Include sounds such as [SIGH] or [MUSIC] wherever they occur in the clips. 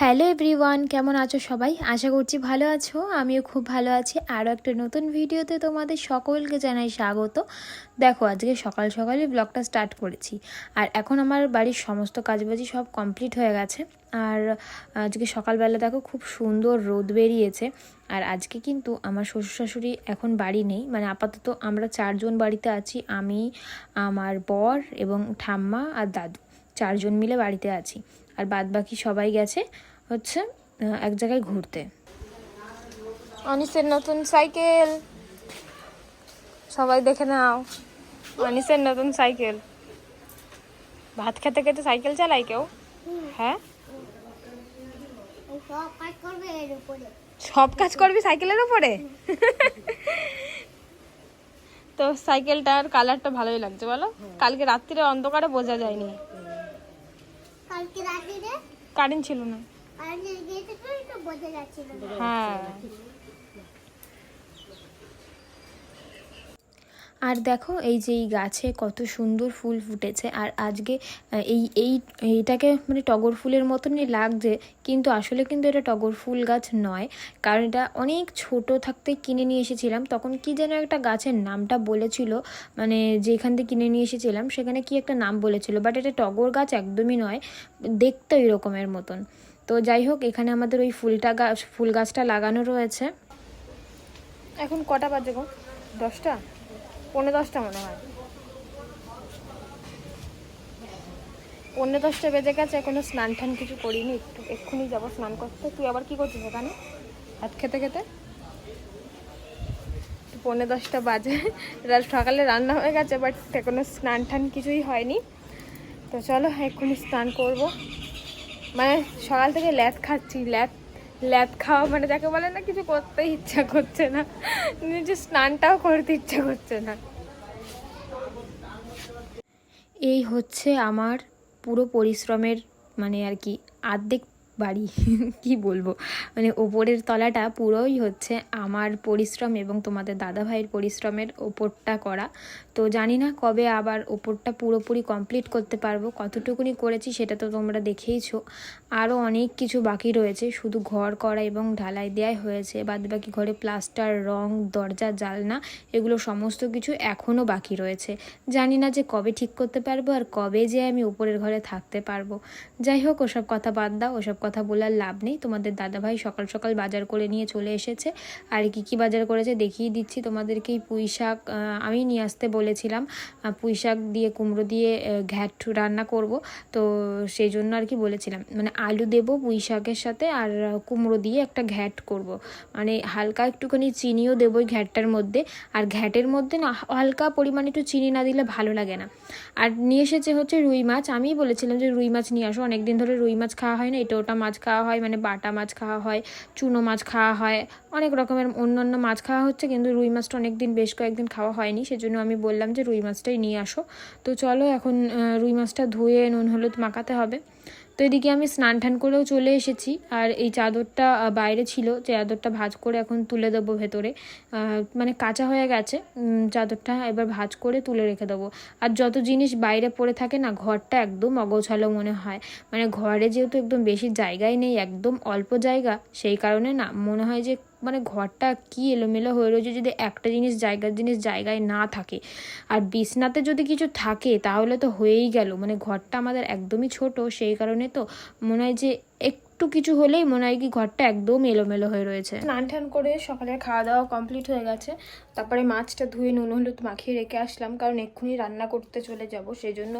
Hello everyone, কেমন আছো সবাই? আশা করছি ভালো আছো, আমিও খুব ভালো আছি। আরও একটা নতুন ভিডিওতে তোমাদের সকলকে জানাই স্বাগত। দেখো, আজকে সকাল সকালে ব্লগটা স্টার্ট করেছি। আর এখন আমার বাড়ির সমস্ত কাজবাজি সব কমপ্লিট হয়ে গেছে। আর আজকে সকালবেলা দেখো খুব সুন্দর রোদ বেরিয়েছে। আর আজকে কিন্তু আমার শ্বশুর শাশুড়ি এখন বাড়ি নেই। মানে আপাতত আমরা চারজন বাড়িতে আছি। আমি, আমার বর এবং ঠাম্মা আর দাদু। চারজন মিলে বাড়িতে আছি। আর বাদ বাকি সবাই গেছে হচ্ছে এক জায়গায় ঘুরতে। অনিসের নতুন সাইকেল। সবাই দেখে নাও, অনিসের নতুন সাইকেল। ভাত খেতে খেতে সাইকেল চালাই কেউ? হ্যাঁ? সব কাজ করবে এর উপরে সব কাজ করবি সাইকেলের উপরে? তো সাইকেলটার কালারটা ভালোই লাগছে বলো? কালকে রাত্রিরে অন্ধকারে বোঝা যায়নি। কালকে কারেন্ট ছিল না। কারেন্ট গিয়েছে তো বোঝা যাচ্ছিল না। হ্যাঁ। আর দেখো এই যে এই গাছে কত সুন্দর ফুল ফুটেছে, আর আজকে এই এই, এইটাকে মানে টগর ফুলের মতনই লাগছে, কিন্তু আসলে কিন্তু এটা টগর ফুল গাছ নয়, কারণ এটা অনেক ছোট থাকতে কিনে নিয়ে এসেছিলাম, তখন কি যেন একটা গাছের নামটা বলেছিল মানে যেখান থেকে কিনে নিয়ে এসেছিলাম সেখানে কি একটা নাম বলেছিল বাট এটা টগর গাছ একদমই নয়, দেখতে ওই রকমের মতন। তো যাই হোক, এখানে আমাদের ওই ফুলটা গাছ ফুল গাছটা লাগানো রয়েছে। এখন কটা বাজে গো? দশটা? পৌনে দশটা মনে হয়। পৌনে দশটা বেজে গেছে এখনও স্নান টান কিছু করিনি একটু এক্ষুনি যাব স্নান করতে। তুই আবার কি করছিস এখানে? ভাত খেতে খেতে? তো পৌনে দশটা বাজে। রাত সকালে রান্না হয়ে গেছে বাট এখনও স্নান টান কিছুই হয়নি। তো চলো এক্ষুনি স্নান করব। মানে সকাল থেকে ল্যাদ খাচ্ছি ল্যাদ ল্যাদ খাওয়া মানে যাকে বলে না কিছু করতে ইচ্ছা করছে না। নিজের স্নানটাও করতে ইচ্ছা করছে না। এই হচ্ছে আমার পুরো পরিশ্রমের মানে আর কি আর্ধেক বাড়ি, [LAUGHS] কি বলব? মানে ওপরের তলাটা পুরোই হচ্ছে আমার পরিশ্রম এবং তোমাদের দাদা ভাইয়ের পরিশ্রমের ওপরটা করা। তো জানি না কবে আবার ওপরটা পুরোপুরি কমপ্লিট করতে পারব, কতটুকুনি করেছি সেটা তো তোমরা দেখেইছো। আরও অনেক কিছু বাকি রয়েছে, শুধু ঘর করা এবং ঢালাই দেওয়াই হয়েছে বাদ বাকি ঘরে প্লাস্টার, রং, দরজা জালনা এগুলো সমস্ত কিছু এখনও বাকি রয়েছে। জানি না যে কবে ঠিক করতে পারব আর কবে যে আমি উপরের ঘরে থাকতে পারব। যাই হোক, ওসব কথা বাদ দাও, ওসব কথা বলার লাভ নেই। তোমাদের দাদাভাই সকাল সকাল বাজার করে নিয়ে চলে এসেছে। আর কি কি বাজার করেছে দেখিয়ে দিচ্ছি তোমাদেরকে। এই পুঁই শাক আমি নিয়ে আসতে বলেছিলাম। পুঁই শাক দিয়ে কুমড়ো দিয়ে ঘ্যাট রান্না করব। তো সেই জন্য আর কি বলেছিলাম। মানে আলু দেবো পুঁই শাকের সাথে আর কুমড়ো দিয়ে একটা ঘ্যাট করব। মানে হালকা একটুখানি চিনিও দেবো ওই ঘ্যাটটার মধ্যে। আর ঘ্যাটের মধ্যে না, হালকা পরিমাণে একটু চিনি না দিলে ভালো লাগে না। আর নিয়ে এসেছে হচ্ছে রুই মাছ। আমিই বলেছিলাম যে রুই মাছ নিয়ে আসো। অনেকদিন ধরে রুই মাছ খাওয়া হয় না, এটা ওটা মাছ খাওয়া হয় মানে বাটা মাছ খাওয়া হয়, চুনো মাছ খাওয়া হয়, অনেক রকমের অন্যান্য অন্য মাছ খাওয়া হচ্ছে, কিন্তু রুই মাছটা অনেক দিন বেশ কয়েকদিন খাওয়া হয়নি, সেজন্য আমি বললাম যে রুই মাছটাই নিয়ে আসো। তো চলো এখন রুই মাছটা ধুয়ে নুন, হলুদ মাখাতে হবে। তো এদিকে আমি স্নান টান করেও চলে এসেছি। আর এই চাদরটা বাইরে ছিল চাদরটা ভাজ করে এখন তুলে দেবো ভেতরে। মানে কাঁচা হয়ে গেছে। চাদরটা এবার ভাজ করে তুলে রেখে দেবো। আর যত জিনিস বাইরে পড়ে থাকে না, ঘরটা একদম অগোছালো মনে হয়। মানে ঘরে যেহেতু একদম বেশি জায়গাই নেই, একদম অল্প জায়গা, সেই কারণে না, মনে হয় যে মানে ঘরটা কি এলোমেলো হয়ে রয়েছে যদি একটা জিনিস জায়গার জিনিস জায়গায় না থাকে। আর বিছনাতে যদি কিছু থাকে, তাহলে তো হয়েই গেল। মানে ঘরটা আমাদের একদমই ছোট, সেই কারণে তো মনে হয় যে একটু কিছু হলেই মনে হয় কি ঘরটা একদম এলোমেলো হয়ে রয়েছে। স্নান টান করে সকালে খাওয়া দাওয়া কমপ্লিট হয়ে গেছে। তারপরে মাছটা ধুয়ে নুন, হলুদ মাখিয়ে রেখে আসলাম, কারণ এক্ষুনি রান্না করতে চলে যাব সেই জন্য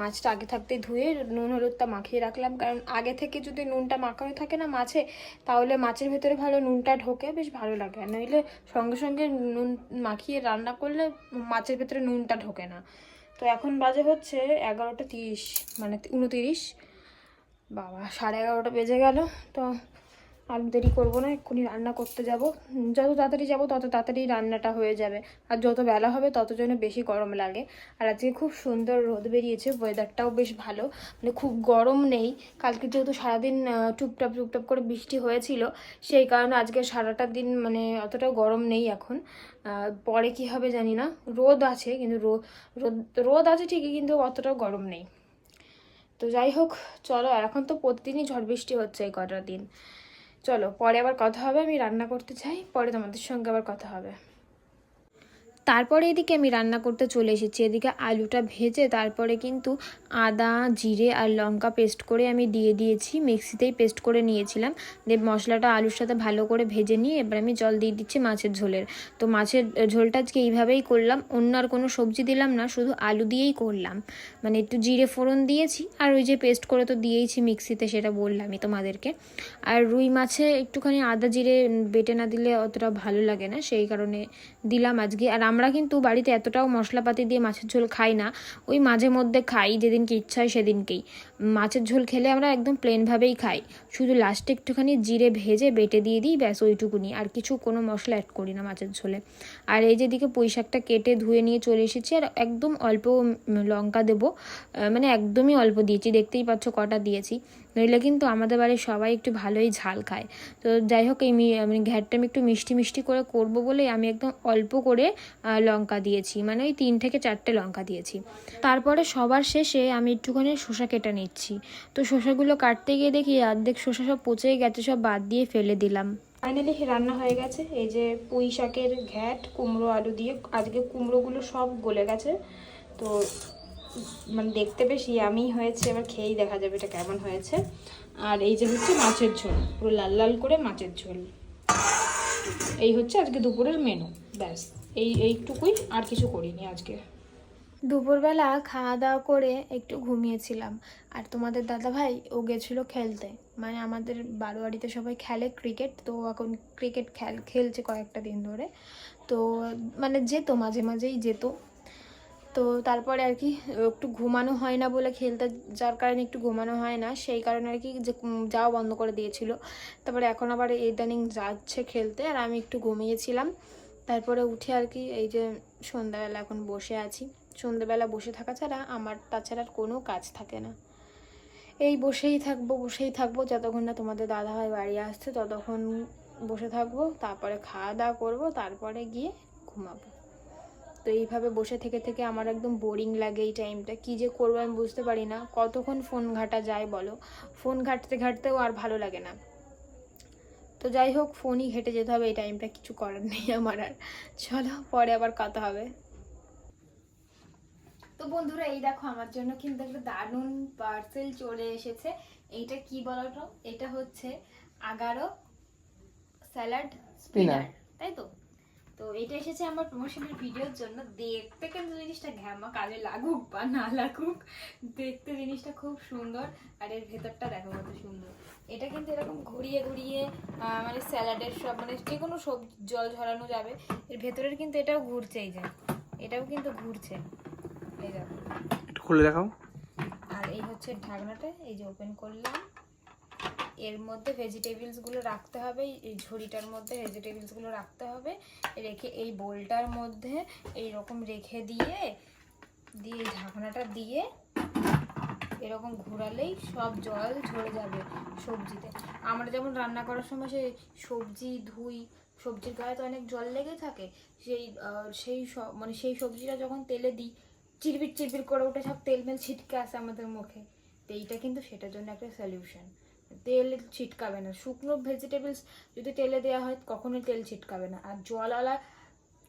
মাছটা আগে থাকতে ধুয়ে নুন, হলুদটা মাখিয়ে রাখলাম। কারণ আগে থেকে যদি নুনটা মাখানো থাকে না মাছে, তাহলে মাছের ভেতরে ভালো নুনটা ঢোকে, বেশ ভালো লাগে। নইলে সঙ্গে সঙ্গে নুন মাখিয়ে রান্না করলে মাছের ভেতরে নুনটা ঢোকে না। তো এখন বাজে হচ্ছে এগারোটা তিরিশ মানে উনতিরিশ বাবা, সাড়ে এগারোটা বেজে গেল, তো আর দেরি করব না, এক্ষুনি রান্না করতে যাব। যত তাড়াতাড়ি যাব, তত তাড়াতাড়ি রান্নাটা হয়ে যাবে। আর যত বেলা হবে, তত যেন বেশি গরম লাগে। আর আজকে খুব সুন্দর রোদ বেরিয়েছে ওয়েদারটাও বেশ ভালো। মানে খুব গরম নেই। কালকে যেহেতু সারাদিন টুপটাপ টুপটাপ করে বৃষ্টি হয়েছিল, সেই কারণে আজকে সারাটা দিন মানে অতটা গরম নেই এখন। পরে কি হবে জানি না। রোদ আছে, কিন্তু রোদ রোদ রোদ আছে ঠিকই, কিন্তু অতটাও গরম নেই। তো যাই হোক, চলো, এখন তো প্রতিদিনই ঝড় বৃষ্টি হচ্ছে এই কটা দিন। চলো, পরে আবার কথা হবে, আমি রান্না করতে চাই, পরে তোমাদের সঙ্গে আবার কথা হবে। তারপরে এদিকে আমি রান্না করতে চলে এসেছি। এদিকে আলুটা ভেজে তারপরে কিন্তু আদা, জিরে আর লঙ্কা পেস্ট করে আমি দিয়ে দিয়েছি। মিক্সিতেই পেস্ট করে নিয়েছিলাম। দিয়ে মশলাটা আলুর সাথে ভালো করে ভেজে নিয়ে এবার আমি জল দিয়ে দিচ্ছি মাছের ঝোলের। তো মাছের ঝোলটা আজকে এইভাবেই করলাম। অন্য আর কোনো সবজি দিলাম না, শুধু আলু দিয়েই করলাম। মানে একটু জিরে ফোড়ন দিয়েছি আর ওই যে পেস্ট করে তো দিয়েইছি মিক্সিতে সেটা বললামই তোমাদেরকে। আর রুই মাছে একটুখানি আদা জিরে বেটে না দিলে অতটা ভালো লাগে না, সেই কারণে দিলাম আজকে। আর আমরা কিন্তু বাড়িতে এতটাও মশলাপাতি দিয়ে মাছের ঝোল খাই না, ওই মাঝে মধ্যে খাই, যেদিনকে ইচ্ছা হয় সেদিনকেই। মাছের ঝোল খেলে আমরা একদম প্লেনভাবেই খাই। শুধু লাস্টে একটুখানি জিরে ভেজে বেটে দিয়ে দিই, ব্যাস ওইটুকুনি। আর কিছু কোনো মশলা অ্যাড করি না মাছের ঝোলে। আর এই যেদিকে পুঁই শাকটা কেটে ধুয়ে নিয়ে চলে এসেছি, আর একদম অল্প লঙ্কা দেবো মানে একদমই অল্প দিয়েছি, দেখতেই পাচ্ছ কটা দিয়েছি। নইলে কিন্তু আমাদের বাড়ির সবাই একটু ভালোই ঝাল খায়। তো যাই হোক, এই মানে ঘ্যাটটা আমি একটু মিষ্টি মিষ্টি করে করব বলে আমি একদম অল্প করে লঙ্কা দিয়েছি। মানে ওই তিন থেকে চারটে লঙ্কা দিয়েছি। তারপরে সবার শেষে আমি একটুখানি শসা কেটে নিচ্ছি। তো শসাগুলো কাটতে গিয়ে দেখি অর্ধেক শসা সব পচেই গেছে, সব বাদ দিয়ে ফেলে দিলাম। ফাইনালি রান্না হয়ে গেছে। এই যে পুঁই শাকের ঘ্যাট, কুমড়ো আলু দিয়ে, আজকে কুমড়োগুলো সব গলে গেছে। তো মানে দেখতে বেশ ইয়ামি হয়েছে, এবার খেয়েই দেখা যাবে এটা কেমন হয়েছে। আর এই যে হচ্ছে মাছের ঝোল, পুরো লাল লাল করে মাছের ঝোল। এই হচ্ছে আজকে দুপুরের মেনু ব্যাস। এই, এইটুকুই আর কিছু করিনি আজকে। দুপুরবেলা খাওয়া দাওয়া করে একটু ঘুমিয়েছিলাম। আর তোমাদের দাদা ভাই, ও গেছিল খেলতে। মানে আমাদের বারোয়ারিতে সবাই খেলে ক্রিকেট তো এখন ক্রিকেট খেল, খেলছে কয়েকটা দিন ধরে। তো মানে যেত, মাঝে মাঝেই যেত। তো তারপরে আর কি, একটু ঘুমানো হয় না বলে খেলতে যার কারণে একটু ঘুমানো হয় না, সেই কারণে আর কি যে যাওয়া বন্ধ করে দিয়েছিল। তারপরে এখন আবার ইদানিং যাচ্ছে খেলতে আর আমি একটু ঘুমিয়েছিলাম। তারপরে উঠে আর কি এই যে সন্ধ্যাবেলা এখন বসে আছি। সন্ধ্যাবেলা বসে থাকা ছাড়া আমার তাছাড়া আর কোনো কাজ থাকে না। এই বসেই থাকব বসেই থাকব, যতক্ষণ না তোমাদের দাদা দাদাভাই বাড়ি আসছে ততক্ষণ বসে থাকব, তারপরে খাওয়া দাওয়া করব, তারপরে গিয়ে ঘুমাবো। তো এইভাবে বসে থেকে থেকে আমার একদম বোরিং লাগে এই টাইমটা কী যে করব আমি বুঝতে পারি না। কতক্ষণ ফোন ঘাটা যায় বলো? ফোন ঘাঁটতে ঘাঁটতেও আর ভালো লাগে না। তো যাই হোক ফোনই ঘেটে যেতে হবে এই টাইমটা কিছু করার নেই আমার আর। চলো পরে আবার কথা হবে। তো বন্ধুরা এই দেখো আমার জন্য কিন্তু একটা দারুণ পার্সেল চলে এসেছে। এইটা কি বলতো? এটা হচ্ছে আগারো স্যালাড স্পিনার তাই তো? তো এটা এসেছে আমার প্রমোশনের ভিডিওর জন্য। দেখতে কিন্তু জিনিসটা ঘ্যামা কাজে লাগুক বা না লাগুক দেখতে জিনিসটা খুব সুন্দর। আর এর ভেতরটা দেখো কত সুন্দর। এটা কিন্তু এরকম ঘুরিয়ে ঘুরিয়ে মানে স্যালাডের সব মানে যে কোনো সবজি জল ঝরানো যাবে এর ভেতরের কিন্তু এটাও ঘুরছে এই যে। এটাও কিন্তু ঘুরছে। এই দেখো। একটু খুলে দেখাও। আর এই হচ্ছে ঢাকনাটা এই যে ওপেন করলাম। এর মধ্যে ভেজিটেবলসগুলো রাখতে হবে, এই ঝুড়িটার মধ্যে ভেজিটেবলসগুলো রাখতে হবে, রেখে এই বোলটার মধ্যে এই রকম রেখে দিয়ে দিয়ে ঢাকনাটা দিয়ে এরকম ঘোরালেই সব জল ঝরে যাবে সবজিতে। আমরা যেমন রান্না করার সময় সেই সবজি, ধুই, সবজির গায়ে তো অনেক জল লেগে থাকে, সেই সেই মানে সেই সবজিটা যখন তেলে দিই চিরবির চিরবির করে ওঠে সব তেল মেল ছিটকে আসে আমাদের মুখে, তো এইটা কিন্তু সেটার জন্য একটা সলিউশন তেল ছিটকাবে না। শুকনো ভেজিটেবলস যদি তেলে দেওয়া হয়, কখনোই তেল ছিটকাবে না। আর জলওয়ালা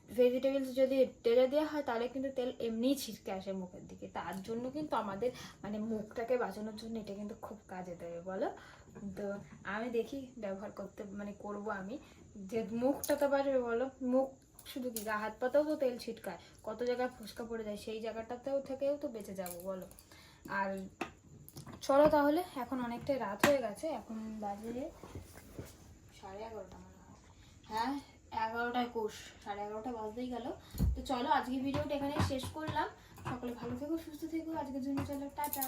ভেজিটেবলস যদি তেলে দেওয়া হয়, তাহলে কিন্তু তেল এমনিই ছিটকে আসে মুখের দিকে। তার জন্য কিন্তু আমাদের মানে মুখটাকে বাঁচানোর জন্য এটা কিন্তু খুব কাজে দেবে, বলো? তো আমি দেখি ব্যবহার করতে মানে করব আমি। যে মুখটা তো বাঁচবে বলো? মুখ শুধু কি, গা, হাত পাতেও তো তেল ছিটকায়। কত জায়গায় ফুসকা পড়ে যায়, সেই জায়গাটাতেও থেকেও তো বেঁচে যাব, বলো? আর চলো তাহলে, এখন অনেকটাই রাত হয়ে গেছে, এখন বাজে সাড়ে এগারোটা মনে হয়। হ্যাঁ এগারোটায় কোষ, সাড়ে এগারোটা বাজতেই গেল। তো চলো আজকে ভিডিওটা এখানে শেষ করলাম। সকলে ভালো থেকো, সুস্থ থেকো, আজকের জন্য চলো, টাটা।